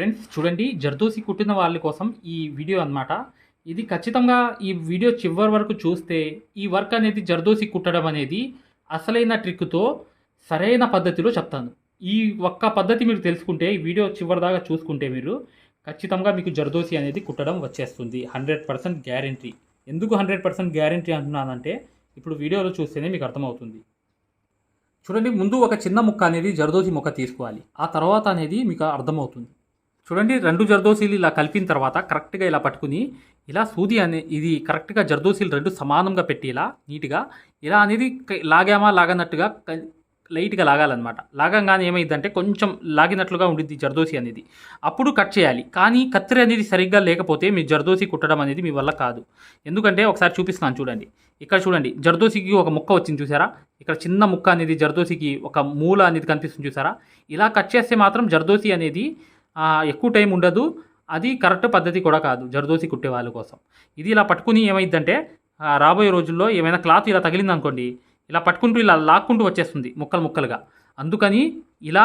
Friends చూడండి జర్దోసి కుట్టిన వాళ్ళ కోసం ఈ వీడియో అన్నమాట. ఇది ఖచ్చితంగా ఈ వీడియో చివరి వరకు చూస్తే ఈ వర్క్ అనేది జర్దోసి కుట్టడం అనేది అసలైన ట్రిక్తో సరైన పద్ధతిలో చెప్తాను. ఈ ఒక్క పద్ధతి మీరు తెలుసుకుంటే ఈ వీడియో చివరి దాకా చూసుకుంటే మీరు ఖచ్చితంగా మీకు జర్దోసి అనేది కుట్టడం వచ్చేస్తుంది. Hundred percent guarantee. ఎందుకు హండ్రెడ్ పర్సెంట్ గ్యారంటీ అంటున్నానంటే ఇప్పుడు వీడియోలో చూస్తేనే మీకు అర్థమవుతుంది. చూడండి ముందు ఒక చిన్న ముక్క అనేది జర్దోసి ముక్క తీసుకోవాలి. ఆ తర్వాత అనేది మీకు అర్థమవుతుంది. చూడండి రెండు జర్దోసీలు ఇలా కలిపిన తర్వాత కరెక్ట్గా ఇలా పట్టుకుని ఇలా సూది అనే ఇది కరెక్ట్గా జర్దోసీలు రెండు సమానంగా పెట్టి ఇలా నీట్గా ఇలా అనేది లాగామా లాగనట్టుగా లైట్గా లాగాలన్నమాట. లాగంగానే ఏమైందంటే కొంచెం లాగినట్లుగా ఉండిద్ది జర్దోసి అనేది. అప్పుడు కట్ చేయాలి. కానీ కత్తిరి అనేది సరిగ్గా లేకపోతే మీ జర్దోసి కుట్టడం అనేది మీ వల్ల కాదు. ఎందుకంటే ఒకసారి చూపిస్తున్నాను చూడండి. ఇక్కడ చూడండి జర్దోసికి ఒక ముక్క వచ్చింది చూసారా? ఇక్కడ చిన్న ముక్క అనేది జర్దోసికి ఒక మూల అనేది కనిపిస్తుంది చూసారా? ఇలా కట్ చేస్తే మాత్రం జర్దోసి అనేది ఎక్కువ టైం ఉండదు. అది కరెక్ట్ పద్ధతి కూడా కాదు జర్దోసి కుట్టే వాళ్ళ కోసం. ఇది ఇలా పట్టుకుని ఏమైందంటే రాబోయే రోజుల్లో ఏమైనా క్లాత్ ఇలా తగిలింది అనుకోండి ఇలా పట్టుకుంటూ ఇలా లాక్కుంటూ వచ్చేస్తుంది ముక్కలు ముక్కలుగా. అందుకని ఇలా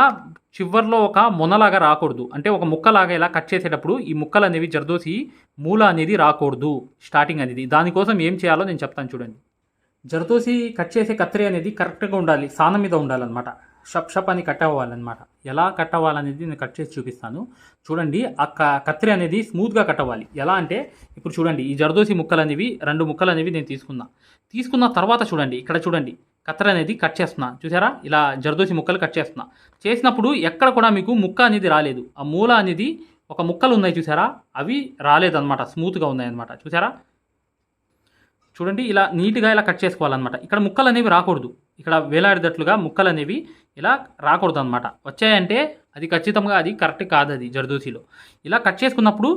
చివర్లో ఒక మొనలాగా రాకూడదు. అంటే ఒక ముక్కలాగా ఇలా కట్ చేసేటప్పుడు ఈ ముక్కలు అనేవి జరదోసి మూల అనేది రాకూడదు. స్టార్టింగ్ అనేది. దానికోసం ఏం చేయాలో నేను చెప్తాను చూడండి. జర్దోసి కట్ చేసే కత్తిరి అనేది కరెక్ట్గా ఉండాలి సానం మీద ఉండాలన్నమాట. షప్ షప్ అని కట్ అవ్వాలన్నమాట. ఎలా కట్ అవ్వాలనేది నేను కట్ చేసి చూపిస్తాను. చూడండి ఆ క- కత్తిరి అనేది స్మూత్గా కట్ అవ్వాలి ఎలా అంటే ఇప్పుడు చూడండి ఈ జరదోసి ముక్కలు అనేవి రెండు ముక్కలు అనేవి నేను తీసుకున్నా. తీసుకున్న తర్వాత చూడండి ఇక్కడ చూడండి కత్తెర అనేది కట్ చేస్తున్నా. చూసారా? ఇలా జరదోసి ముక్కలు కట్ చేస్తున్నా. చేసినప్పుడు ఎక్కడ కూడా మీకు ముక్క అనేది రాలేదు. ఆ మూల అనేది ఒక ముక్కలు ఉన్నాయి చూసారా? అవి రాలేదన్నమాట. స్మూత్గా ఉన్నాయన్నమాట. చూసారా? చూడండి ఇలా నీట్గా ఇలా కట్ చేసుకోవాలన్నమాట. ఇక్కడ ముక్కలు అనేవి రాకూడదు. ఇక్కడ వేలాడేటట్లుగా ముక్కలు అనేవి ఇలా రాకూడదు అనమాట వచ్చాయంటే అది ఖచ్చితంగా అది కరెక్ట్ కాదు అది జర్దూసీలో. ఇలా కట్ చేసుకున్నప్పుడు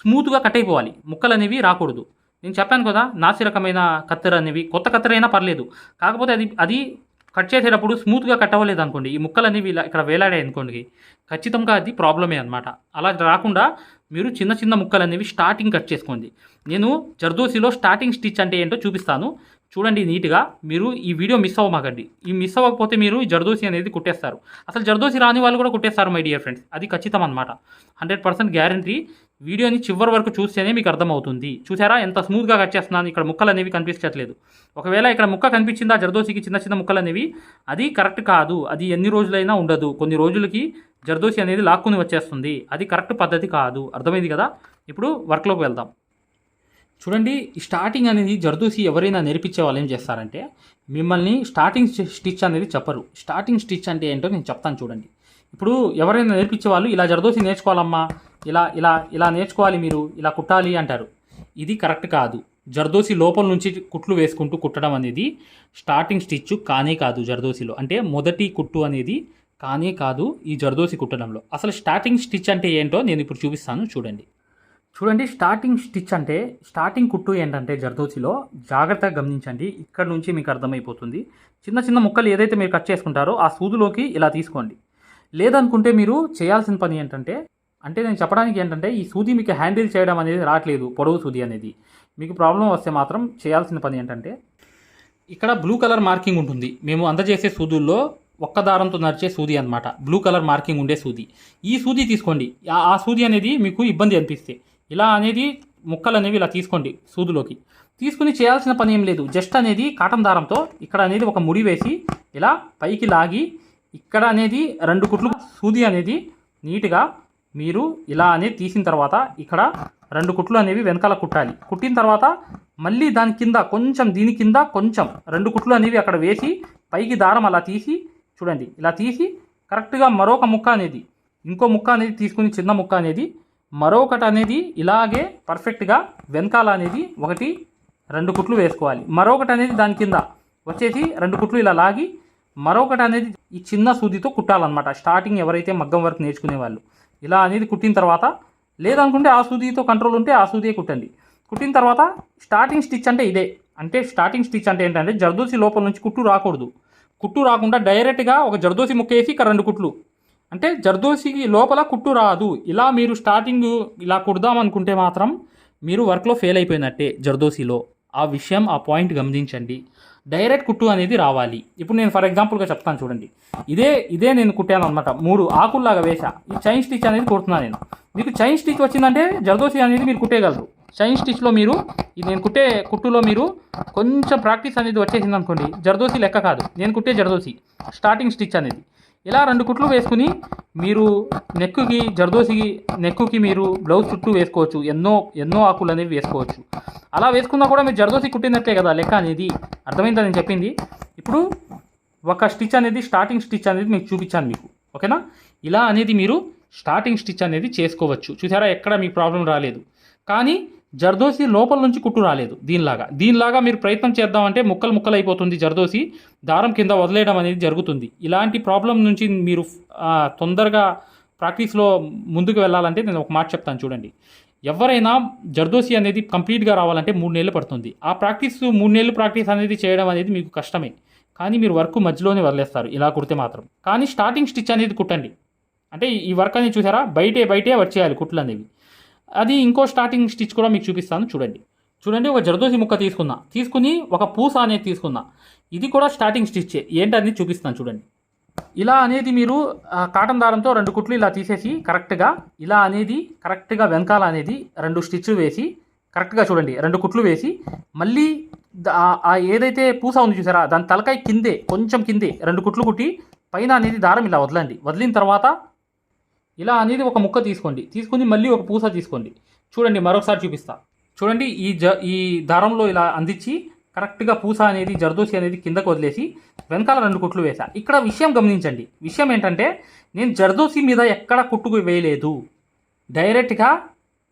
స్మూత్గా కట్ అయిపోవాలి. ముక్కలు అనేవి రాకూడదు. నేను చెప్పాను కదా నాసి రకమైన కత్తెర అనేవి కొత్త కత్తెర అయినా పర్లేదు. కాకపోతే అది అది కట్ చేసేటప్పుడు స్మూత్గా కట్ అవ్వలేదు అనుకోండి. ఈ ముక్కలు అనేవి ఇలా ఇక్కడ వేలాడాయి అనుకోండి ఖచ్చితంగా అది ప్రాబ్లమే అనమాట అలా రాకుండా మీరు చిన్న చిన్న ముక్కలు అనేవి స్టార్టింగ్ కట్ చేసుకోండి. నేను జర్దోసిలో స్టార్టింగ్ స్టిచ్ అంటే ఏంటో చూపిస్తాను. చూడండి నీట్గా. మీరు ఈ వీడియో మిస్ అవ్వమాకండి. ఈ మిస్ అవ్వకపోతే మీరు జర్దోసి అనేది కుట్టేస్తారు. అసలు జర్దోసి రాని వాళ్ళు కూడా కుట్టేస్తారు మై డియర్ ఫ్రెండ్స్ అది ఖచ్చితం అనమాట హండ్రెడ్ పర్సెంట్ గ్యారంటీ. వీడియోని చివరి వరకు చూస్తేనే మీకు అర్థమవుతుంది. చూసారా? ఎంత స్మూత్గా కట్ చేస్తున్నాను. ఇక్కడ ముక్కలు అనేవి కనిపించట్లేదు. ఒకవేళ ఇక్కడ ముక్క కనిపించిందా జర్దోసికి చిన్న చిన్న ముక్కలు అనేవి? అది కరెక్ట్ కాదు. అది ఎన్ని రోజులైనా ఉండదు. కొన్ని రోజులకి జర్దోసి అనేది లాక్కుని వచ్చేస్తుంది. అది కరెక్ట్ పద్ధతి కాదు. అర్థమైంది కదా? ఇప్పుడు వర్క్లోకి వెళ్దాం. చూడండి స్టార్టింగ్ అనేది జర్దూసి ఎవరైనా నేర్పించే వాళ్ళు ఏం చేస్తారంటే మిమ్మల్ని స్టార్టింగ్ స్టిచ్ అనేది చెప్పరు. స్టార్టింగ్ స్టిచ్ అంటే ఏంటో నేను చెప్తాను చూడండి. ఇప్పుడు ఎవరైనా నేర్పించే వాళ్ళు ఇలా జర్దోసి నేర్చుకోవాలమ్మా ఇలా ఇలా ఇలా నేర్చుకోవాలి మీరు ఇలా కుట్టాలి అంటారు. ఇది కరెక్ట్ కాదు. జర్దోసి లోపల నుంచి కుట్లు వేసుకుంటూ కుట్టడం అనేది స్టార్టింగ్ స్టిచ్ కానే కాదు జర్దోసిలో. అంటే మొదటి కుట్టు అనేది కానే కాదు ఈ జర్దోసి కుట్టడంలో. అసలు స్టార్టింగ్ స్టిచ్ అంటే ఏంటో నేను ఇప్పుడు చూపిస్తాను చూడండి. చూడండి స్టార్టింగ్ స్టిచ్ అంటే స్టార్టింగ్ కుట్టు ఏంటంటే జర్దోసిలో జాగ్రత్తగా గమనించండి. ఇక్కడ నుంచి మీకు అర్థమైపోతుంది. చిన్న చిన్న ముక్కలు ఏదైతే మీరు కట్ చేసుకుంటారో ఆ సూదులోకి ఇలా తీసుకోండి. లేదనుకుంటే మీరు చేయాల్సిన పని ఏంటంటే అంటే నేను చెప్పడానికి ఏంటంటే ఈ సూది మీకు హ్యాండిల్ చేయడం అనేది రావట్లేదు పొడవు సూది అనేది. మీకు ప్రాబ్లం వస్తే మాత్రం చేయాల్సిన పని ఏంటంటే ఇక్కడ బ్లూ కలర్ మార్కింగ్ ఉంటుంది. మేము అందజేసే సూదుల్లో ఒక్క దారంతో నడిచే సూది అనమాట బ్లూ కలర్ మార్కింగ్ ఉండే సూది. ఈ సూది తీసుకోండి. ఆ సూది అనేది మీకు ఇబ్బంది అనిపిస్తే ఇలా అనేది ముక్కలు అనేవి ఇలా తీసుకోండి సూదులోకి. తీసుకుని చేయాల్సిన పని ఏం లేదు. జస్ట్ అనేది కాటన్ దారంతో ఇక్కడ అనేది ఒక ముడి వేసి ఇలా పైకి లాగి ఇక్కడ అనేది రెండు కుట్లు సూది అనేది నీట్గా మీరు ఇలా అనేది తీసిన తర్వాత ఇక్కడ రెండు కుట్లు అనేవి వెనకాల కుట్టాలి. కుట్టిన తర్వాత మళ్ళీ దాని కింద కొంచెం దీని కింద కొంచెం రెండు కుట్లు అనేవి అక్కడ వేసి పైకి దారం అలా తీసి చూడండి. ఇలా తీసి కరెక్ట్గా మరొక ముక్క అనేది ఇంకో ముక్క అనేది తీసుకుని చిన్న ముక్క అనేది మరొకటి అనేది ఇలాగే పర్ఫెక్ట్గా వెనకాల అనేది ఒకటి రెండు కుట్లు వేసుకోవాలి. మరొకటి అనేది దాని కింద వచ్చేసి రెండు కుట్లు ఇలా లాగి మరొకటి అనేది ఈ చిన్న సూదితో కుట్టాలన్నమాట. స్టార్టింగ్ ఎవరైతే మగ్గం వర్క్ నేర్చుకునే వాళ్ళు. ఇలా అనేది కుట్టిన తర్వాత లేదనుకుంటే ఆ సూదితో కంట్రోల్ ఉంటే ఆ సూదియే కుట్టండి. కుట్టిన తర్వాత స్టార్టింగ్ స్టిచ్ అంటే ఇదే. అంటే స్టార్టింగ్ స్టిచ్ అంటే ఏంటంటే జర్దోసి లోపల నుంచి కుట్టు రాకూడదు. కుట్టు రాకుండా డైరెక్ట్గా ఒక జర్దోసి ముక్క వేసి ఇక్కడ రెండు కుట్లు అంటే జర్దోసి లోపల కుట్టు రాదు. ఇలా మీరు స్టార్టింగ్ ఇలా కుడదాం అనుకుంటే మాత్రం మీరు వర్క్లో ఫెయిల్ అయిపోయినట్టే జర్దోసిలో ఆ విషయం ఆ పాయింట్ గమనించండి. డైరెక్ట్ కుట్టు అనేది రావాలి. ఇప్పుడు నేను ఫర్ ఎగ్జాంపుల్గా చెప్తాను చూడండి. ఇదే ఇదే నేను కుట్టాను అనమాట మూడు ఆకుల్లాగా వేసా. ఈ చైన్ స్టిచ్ అనేది కుడుతున్నాను నేను. మీకు చైన్ స్టిచ్ వచ్చిందంటే జర్దోసి అనేది మీరు కుట్టేయగలరు. చైన్ స్టిచ్లో మీరు ఇది నేను కుట్టే కుట్టులో మీరు కొంచెం ప్రాక్టీస్ అనేది వచ్చేసింది అనుకోండి జర్దోసి లెక్క కాదు. నేను కుట్టే జర్దోసి స్టార్టింగ్ స్టిచ్ అనేది. ఇలా రెండు కుట్లు వేసుకుని మీరు నెక్కుకి జర్దోసికి నెక్కుకి మీరు బ్లౌజ్ చుట్టూ వేసుకోవచ్చు. ఎన్నో ఎన్నో ఆకులు అనేవి వేసుకోవచ్చు. అలా వేసుకున్నా కూడా మీరు జర్దోసి కుట్టినట్లే కదా లెక్క అనేది అర్థమైందా నేను చెప్పింది? ఇప్పుడు ఒక స్టిచ్ అనేది స్టార్టింగ్ స్టిచ్ అనేది మీకు చూపించాను మీకు. ఓకేనా? ఇలా అనేది మీరు స్టార్టింగ్ స్టిచ్ అనేది చేసుకోవచ్చు. చూసారా? ఎక్కడ మీకు ప్రాబ్లం రాలేదు. కానీ జర్దోసి లోపల నుంచి కుట్టు రాలేదు దీనిలాగా. దీనిలాగా మీరు ప్రయత్నం చేద్దామంటే ముక్కలు ముక్కలు అయిపోతుంది జర్దోసి. దారం కింద వదిలేయడం అనేది జరుగుతుంది. ఇలాంటి ప్రాబ్లం నుంచి మీరు తొందరగా ప్రాక్టీస్లో ముందుకు వెళ్ళాలంటే నేను ఒక మాట చెప్తాను చూడండి. ఎవరైనా జర్దోసి అనేది కంప్లీట్గా రావాలంటే మూడు నెలలు పడుతుంది. ఆ ప్రాక్టీస్ మూడు నెలలు ప్రాక్టీస్ అనేది చేయడం అనేది మీకు కష్టమే. కానీ మీరు వర్క్ మధ్యలోనే వదిలేస్తారు. ఇలా కుడితే మాత్రం. కానీ స్టార్టింగ్ స్టిచ్ అనేది కుట్టండి. అంటే ఈ వర్క్ అనేది చూసారా? బయటే బయటే వచ్చేయాలి కుట్లు అనేవి. అది ఇంకో స్టార్టింగ్ స్టిచ్ కూడా మీకు చూపిస్తాను చూడండి. చూడండి ఒక జర్దోసి ముక్క తీసుకున్నా. తీసుకుని ఒక పూస అనేది తీసుకున్నా. ఇది కూడా స్టార్టింగ్ స్టిచ్ ఏంటనేది చూపిస్తాను చూడండి. ఇలా అనేది మీరు కాటన్ దారంతో రెండు కుట్లు ఇలా తీసేసి కరెక్ట్గా ఇలా అనేది కరెక్ట్గా వెనకాల అనేది రెండు స్టిచ్లు వేసి కరెక్ట్గా చూడండి రెండు కుట్లు వేసి మళ్ళీ ఆ ఏదైతే పూస ఉంది చూసారా దాని తలకాయ కిందే కొంచెం కిందే రెండు కుట్లు కుట్టి పైన అనేది దారం ఇలా వదలండి. వదిలిన తర్వాత ఇలా అనేది ఒక ముక్క తీసుకోండి. తీసుకుని మళ్ళీ ఒక పూస తీసుకోండి. చూడండి మరొకసారి చూపిస్తా. చూడండి ఈ జ ఈ దారంలో ఇలా అందించి కరెక్ట్గా పూస అనేది జర్దోసి అనేది కిందకు వదిలేసి వెనకాల రెండు కుట్లు వేసా. ఇక్కడ విషయం గమనించండి. విషయం ఏంటంటే నేను జర్దోసి మీద ఎక్కడ కుట్టుకు వేయలేదు. డైరెక్ట్గా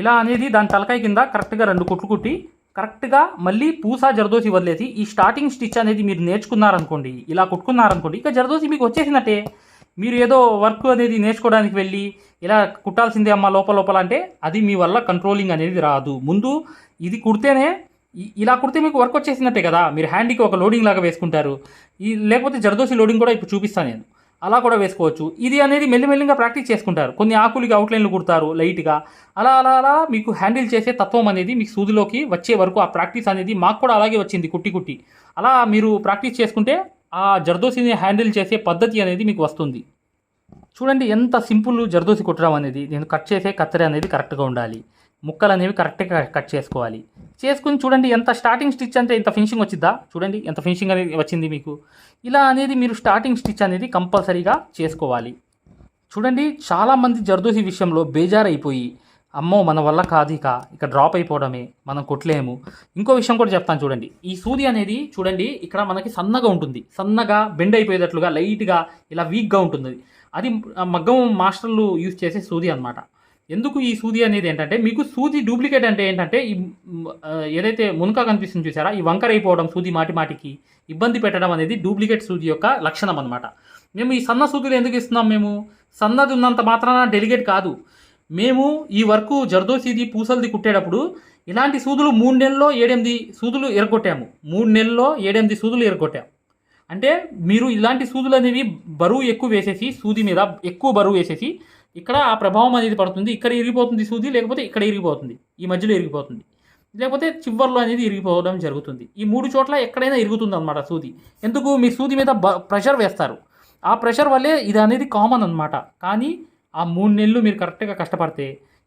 ఇలా అనేది దాని తలకాయ కింద కరెక్ట్గా రెండు కుట్లు కుట్టి కరెక్ట్గా మళ్ళీ పూసా జరదోసి వదిలేసి ఈ స్టార్టింగ్ స్టిచ్ అనేది మీరు నేర్చుకున్నారనుకోండి ఇలా కుట్టుకున్నారనుకోండి ఇక జరదోసి మీకు వచ్చేసినట్టే. మీరు ఏదో వర్క్ అనేది నేర్చుకోవడానికి వెళ్ళి ఇలా కుట్టాల్సిందే అమ్మ లోపల లోపల అంటే అది మీ వల్ల కంట్రోలింగ్ అనేది రాదు. ముందు ఇది కుడితేనే ఇలా కుడితే మీకు వర్క్ వచ్చేసినట్టే కదా మీరు హ్యాండ్కి ఒక లోడింగ్ లాగా వేసుకుంటారు. ఈ లేకపోతే జరదోసి లోడింగ్ కూడా ఇప్పుడు చూపిస్తాను నేను. అలా కూడా వేసుకోవచ్చు. ఇది అనేది మెల్లిమెల్లిగా ప్రాక్టీస్ చేసుకుంటారు. కొన్ని ఆకులకి అవుట్లైన్లు కుడతారు లైట్గా. అలా అలా అలా మీకు హ్యాండిల్ చేసే తత్వం అనేది మీకు సూదిలోకి వచ్చే వరకు ఆ ప్రాక్టీస్ అనేది మాకు కూడా అలాగే వచ్చింది కుట్టి కుట్టి. అలా మీరు ప్రాక్టీస్ చేసుకుంటే ఆ జర్దోసిని హ్యాండిల్ చేసే పద్ధతి అనేది మీకు వస్తుంది. చూడండి ఎంత సింపుల్ జర్దోసి కుట్టడం అనేది. నేను కట్ చేసే కత్తెర అనేది కరెక్ట్గా ఉండాలి. ముక్కలు అనేవి కరెక్ట్గా కట్ చేసుకోవాలి. చేసుకుని చూడండి ఎంత స్టార్టింగ్ స్టిచ్ అంటే ఇంత ఫినిషింగ్ వచ్చిద్దా? చూడండి ఎంత ఫినిషింగ్ అనేది వచ్చింది మీకు? ఇలా అనేది మీరు స్టార్టింగ్ స్టిచ్ అనేది కంపల్సరీగా చేసుకోవాలి. చూడండి చాలామంది జర్దోసి విషయంలో బేజారైపోయి అమ్మో మన వల్ల కాదు ఇక ఇక డ్రాప్ అయిపోవడమే మనం కొట్టలేము. ఇంకో విషయం కూడా చెప్తాను చూడండి. ఈ సూది అనేది చూడండి ఇక్కడ మనకి సన్నగా ఉంటుంది. సన్నగా బెండ్ అయిపోయేటట్లుగా లైట్గా ఇలా వీక్గా ఉంటుంది. అది మగ్గం మాస్టర్లు యూజ్ చేసే సూది అన్నమాట. ఎందుకు ఈ సూది అనేది ఏంటంటే మీకు సూది డూప్లికేట్ అంటే ఏంటంటే ఈ ఏదైతే మునక కనిపిస్తుంది చూసారా ఈ వంకరైపోవడం సూది మాటి మాటికి ఇబ్బంది పెట్టడం అనేది డూప్లికేట్ సూది యొక్క లక్షణం అనమాట మేము ఈ సన్న సూదులు ఎందుకు ఇస్తున్నాం మేము? సన్నది ఉన్నంత మాత్రాన డెలిగేట్ కాదు. మేము ఈ వర్క్ జర్దోసీది పూసలది కుట్టేటప్పుడు ఇలాంటి సూదులు మూడు నెలల్లో ఏడెనిమిది సూదులు ఎరగొట్టాము. మూడు నెలల్లో ఏడెనిమిది సూదులు ఎరగొట్టాము అంటే మీరు ఇలాంటి సూదులు అనేవి బరువు ఎక్కువ వేసేసి సూది మీద ఎక్కువ బరువు వేసేసి ఇక్కడ ఆ ప్రభావం అనేది పడుతుంది. ఇక్కడ ఇరిగిపోతుంది సూది లేకపోతే ఇక్కడ ఇరిగిపోతుంది. ఈ మధ్యలో ఇరిగిపోతుంది. లేకపోతే చివర్లో అనేది ఇరిగిపోవడం జరుగుతుంది. ఈ మూడు చోట్ల ఎక్కడైనా ఇరుగుతుంది అనమాట సూది. ఎందుకు? మీ సూది మీద బ ప్రెషర్ వేస్తారు. ఆ ప్రెషర్ వల్లే ఇది అనేది కామన్ అనమాట కానీ ఆ మూడు నెలలు మీరు కరెక్ట్గా కష్టపడితే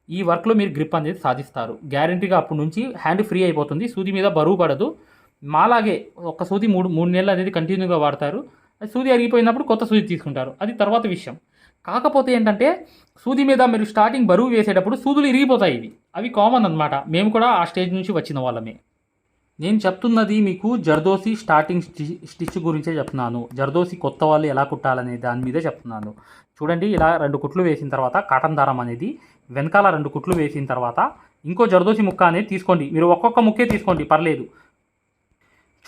ఈ వర్క్లో మీరు గ్రిప్ అనేది సాధిస్తారు. గ్యారంటీగా అప్పటి నుంచి హ్యాండ్ ఫ్రీ అయిపోతుంది. సూది మీద బరువు పడదు. మాలాగే ఒక సూది మూడు మూడు నెలలు అనేది కంటిన్యూగా వాడతారు. సూది అరిగిపోయినప్పుడు కొత్త సూది తీసుకుంటారు. అది తర్వాత విషయం. కాకపోతే ఏంటంటే సూది మీద మీరు స్టార్టింగ్ బరువు వేసేటప్పుడు సూదులు ఇరిగిపోతాయి ఇవి. అవి కామన్ అన్నమాట. మేము కూడా ఆ స్టేజ్ నుంచి వచ్చిన వాళ్ళమే. నేను చెప్తున్నది మీకు జర్దోసి స్టార్టింగ్ స్టి స్టిచ్ గురించే చెప్తున్నాను. జర్దోసి కొత్త వాళ్ళు ఎలా కుట్టాలనే దాని మీదే చెప్తున్నాను. చూడండి ఇలా రెండు కుట్లు వేసిన తర్వాత కాటన్ దారం అనేది వెనకాల రెండు కుట్లు వేసిన తర్వాత ఇంకో జర్దోసి ముక్క అనేది తీసుకోండి. మీరు ఒక్కొక్క ముక్కే తీసుకోండి పర్లేదు.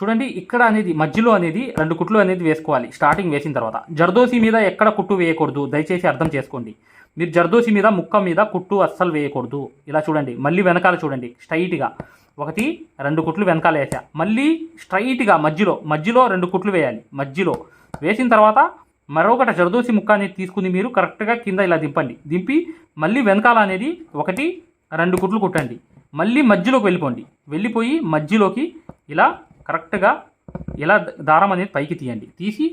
చూడండి ఇక్కడ అనేది మధ్యలో అనేది రెండు కుట్లు అనేది వేసుకోవాలి స్టార్టింగ్ వేసిన తర్వాత. జర్దోసి మీద ఎక్కడ కుట్టు వేయకూడదు దయచేసి అర్థం చేసుకోండి. మీరు జర్దోసి మీద ముక్క మీద కుట్టు అస్సలు వేయకూడదు. ఇలా చూడండి మళ్ళీ వెనకాల చూడండి స్ట్రైట్గా. ఒకటి రెండు కుట్లు వెనకాల వేసా. మళ్ళీ స్ట్రైట్గా మధ్యలో మధ్యలో రెండు కుట్లు వేయాలి మధ్యలో. వేసిన తర్వాత మరొకటి జర్దోసి ముక్క అనేది తీసుకుని మీరు కరెక్ట్గా కింద ఇలా దింపండి. దింపి మళ్ళీ వెనకాల అనేది ఒకటి రెండు కుట్లు కుట్టండి. మళ్ళీ మధ్యలోకి వెళ్ళిపోండి. వెళ్ళిపోయి మధ్యలోకి ఇలా కరెక్ట్గా ఇలా దారం అనేది పైకి తీయండి. తీసి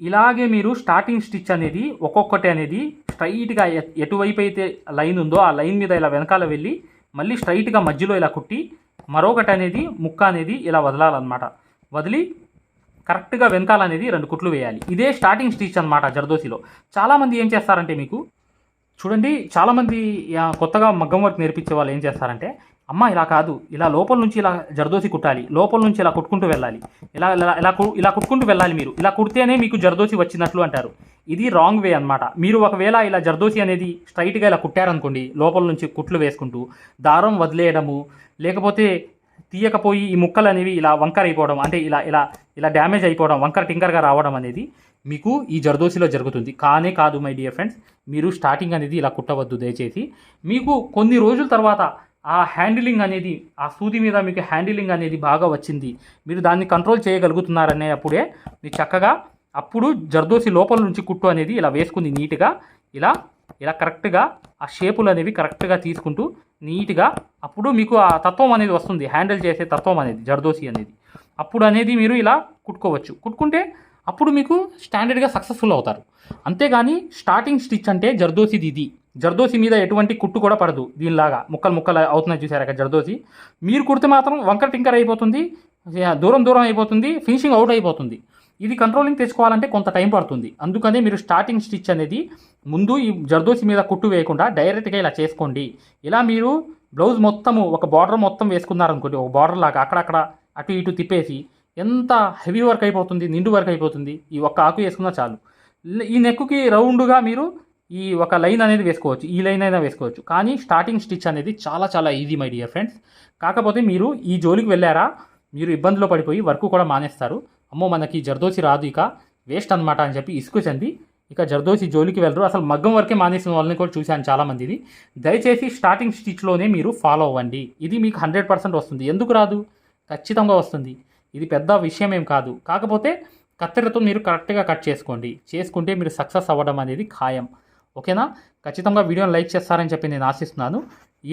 ఇలాగే మీరు స్టార్టింగ్ స్టిచ్ అనేది ఒక్కొక్కటి అనేది స్ట్రైట్గా ఎటువైపు అయితే లైన్ ఉందో ఆ లైన్ మీద ఇలా వెనకాల వెళ్ళి మళ్ళీ స్ట్రైట్గా మధ్యలో ఇలా కుట్టి మరొకటి అనేది ముక్క అనేది ఇలా వదలాలన్నమాట. వదిలి కరెక్ట్గా వెనకాల అనేది రెండు కుట్లు వేయాలి. ఇదే స్టార్టింగ్ స్టిచ్ అనమాట జర్దోసిలో. చాలామంది ఏం చేస్తారంటే మీకు చూడండి చాలామంది కొత్తగా మగ్గం వర్క్ నేర్పించే వాళ్ళు ఏం చేస్తారంటే అమ్మ ఇలా కాదు. ఇలా లోపల నుంచి ఇలా జర్దోసి కుట్టాలి. లోపల నుంచి ఇలా కుట్టుకుంటూ వెళ్ళాలి. ఇలా ఇలా ఇలా ఇలా కుట్టుకుంటూ వెళ్ళాలి మీరు. ఇలా కుడితేనే మీకు జర్దోసి వచ్చినట్లు అంటారు. ఇది రాంగ్ వే అన్నమాట. మీరు ఒకవేళ ఇలా జర్దోసి అనేది స్ట్రైట్గా ఇలా కుట్టారనుకోండి లోపల నుంచి కుట్లు వేసుకుంటూ దారం వదిలేయడము లేకపోతే తీయకపోయి ఈ ముక్కలు అనేవి ఇలా వంకర అయిపోవడం అంటే ఇలా ఇలా ఇలా డ్యామేజ్ అయిపోవడం వంకర టింకర్గా రావడం అనేది మీకు ఈ జర్దోసిలో జరుగుతుంది. కానే కాదు మై డియర్ ఫ్రెండ్స్ మీరు స్టార్టింగ్ అనేది ఇలా కుట్టవద్దు దయచేసి. మీకు కొన్ని రోజుల తర్వాత ఆ హ్యాండిలింగ్ అనేది ఆ సూది మీద మీకు హ్యాండిలింగ్ అనేది బాగా వచ్చింది. మీరు దాన్ని కంట్రోల్ చేయగలుగుతున్నారనే అప్పుడే మీరు చక్కగా అప్పుడు జర్దోసి లోపల నుంచి కుట్టు అనేది ఇలా వేసుకుంది నీట్గా. ఇలా ఇలా కరెక్ట్గా ఆ షేపులు అనేవి కరెక్ట్గా తీసుకుంటూ నీట్గా అప్పుడు మీకు ఆ తత్వం అనేది వస్తుంది. హ్యాండిల్ చేసే తత్వం అనేది జర్దోసి అనేది. అప్పుడు అనేది మీరు ఇలా కుట్టుకోవచ్చు. కుట్టుకుంటే అప్పుడు మీకు స్టాండర్డ్గా సక్సెస్ఫుల్ అవుతారు. అంతేగాని స్టార్టింగ్ స్టిచ్ అంటే జర్దోసిది ఇది. జర్దోసి మీద ఎటువంటి కుట్టు కూడా పడదు దీనిలాగా. ముక్కలు ముక్కలు అవుతున్నాయి చూసారా జర్దోసి. మీరు కుడితే మాత్రం వంకర టింకర్ అయిపోతుంది దూరం దూరం అయిపోతుంది ఫినిషింగ్ అవుట్ అయిపోతుంది. ఇది కంట్రోలింగ్ తెచ్చుకోవాలంటే కొంత టైం పడుతుంది. అందుకనే మీరు స్టార్టింగ్ స్టిచ్ అనేది ముందు ఈ జర్దోసి మీద కుట్టు వేయకుండా డైరెక్ట్గా ఇలా చేసుకోండి. ఇలా మీరు బ్లౌజ్ మొత్తము ఒక బార్డర్ మొత్తం వేసుకున్నారనుకోండి ఒక బార్డర్ లాగా అక్కడక్కడ అటు ఇటు తిప్పేసి ఎంత హెవీ వర్క్ అయిపోతుంది నిండు వర్క్ అయిపోతుంది ఈ ఒక్క ఆకు వేసుకున్నా చాలు. ఈ నెక్కుకి రౌండ్గా మీరు ఈ ఒక లైన్ అనేది వేసుకోవచ్చు ఈ లైన్ అయినా వేసుకోవచ్చు. కానీ స్టార్టింగ్ స్టిచ్ అనేది చాలా చాలా ఈజీ మై డియర్ ఫ్రెండ్స్ కాకపోతే మీరు ఈ జోలికి వెళ్ళారా? మీరు ఇబ్బందిలో పడిపోయి వర్క్ కూడా మానేస్తారు. అమ్మో మనకి జర్దోసి రాదు ఇక. వేస్ట్ అనమాట అని చెప్పి ఇసుకు చెంది ఇక జర్దోసి జోలికి వెళ్ళరు. అసలు మగ్గం వరకే మానేసిన వాళ్ళని కూడా చూశాను చాలామందిది. దయచేసి స్టార్టింగ్ స్టిచ్లోనే మీరు ఫాలో అవ్వండి. ఇది మీకు హండ్రెడ్ పర్సెంట్ వస్తుంది. ఎందుకు రాదు? ఖచ్చితంగా వస్తుంది. ఇది పెద్ద విషయం ఏం కాదు. కాకపోతే కత్తెరతో మీరు కరెక్ట్గా కట్ చేసుకోండి. చేసుకుంటే మీరు సక్సెస్ అవ్వడం అనేది ఖాయం. ఓకేనా? ఖచ్చితంగా వీడియోని లైక్ చేస్తారని చెప్పి నేను ఆశిస్తున్నాను.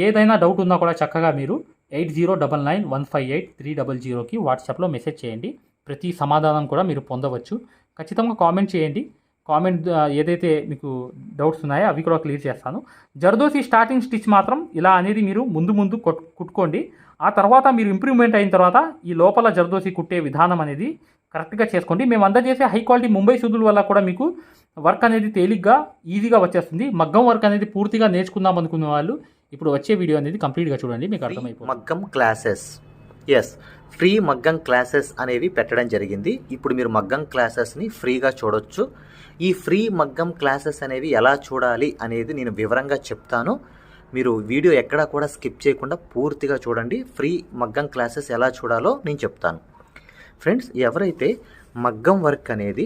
ఏదైనా డౌట్ ఉన్నా కూడా చక్కగా మీరు eight zero double nine one five eight three double జీరోకి వాట్సాప్లో మెసేజ్ చేయండి. ప్రతి సమాధానం కూడా మీరు పొందవచ్చు. ఖచ్చితంగా కామెంట్ చేయండి. కామెంట్ ఏదైతే మీకు డౌట్స్ ఉన్నాయో అవి కూడా క్లియర్ చేస్తాను. జర్దోసి స్టార్టింగ్ స్టిచ్ మాత్రం ఇలా అనేది మీరు ముందు ముందు కుట్టుకోండి. ఆ తర్వాత మీరు ఇంప్రూవ్మెంట్ అయిన తర్వాత ఈ లోపల జర్దోసి కుట్టే విధానం అనేది కరెక్ట్గా చేసుకోండి. మేము అందజేసే హై క్వాలిటీ ముంబై సూదుల వల్ల కూడా మీకు వర్క్ అనేది తేలిగ్గా ఈజీగా వచ్చేస్తుంది. మగ్గం వర్క్ అనేది పూర్తిగా నేర్చుకుందాం అనుకునే వాళ్ళు ఇప్పుడు వచ్చే వీడియో అనేది కంప్లీట్గా చూడండి మీకు అర్థమైపోతుంది. మగ్గం క్లాసెస్. ఎస్ ఫ్రీ మగ్గం క్లాసెస్ అనేవి పెట్టడం జరిగింది. ఇప్పుడు మీరు మగ్గం క్లాసెస్ని ఫ్రీగా చూడొచ్చు. ఈ ఫ్రీ మగ్గం క్లాసెస్ అనేవి ఎలా చూడాలి అనేది నేను వివరంగా చెప్తాను. మీరు వీడియో ఎక్కడా కూడా స్కిప్ చేయకుండా పూర్తిగా చూడండి. ఫ్రీ మగ్గం క్లాసెస్ ఎలా చూడాలో నేను చెప్తాను. ఫ్రెండ్స్ ఎవరైతే మగ్గం వర్క్ అనేది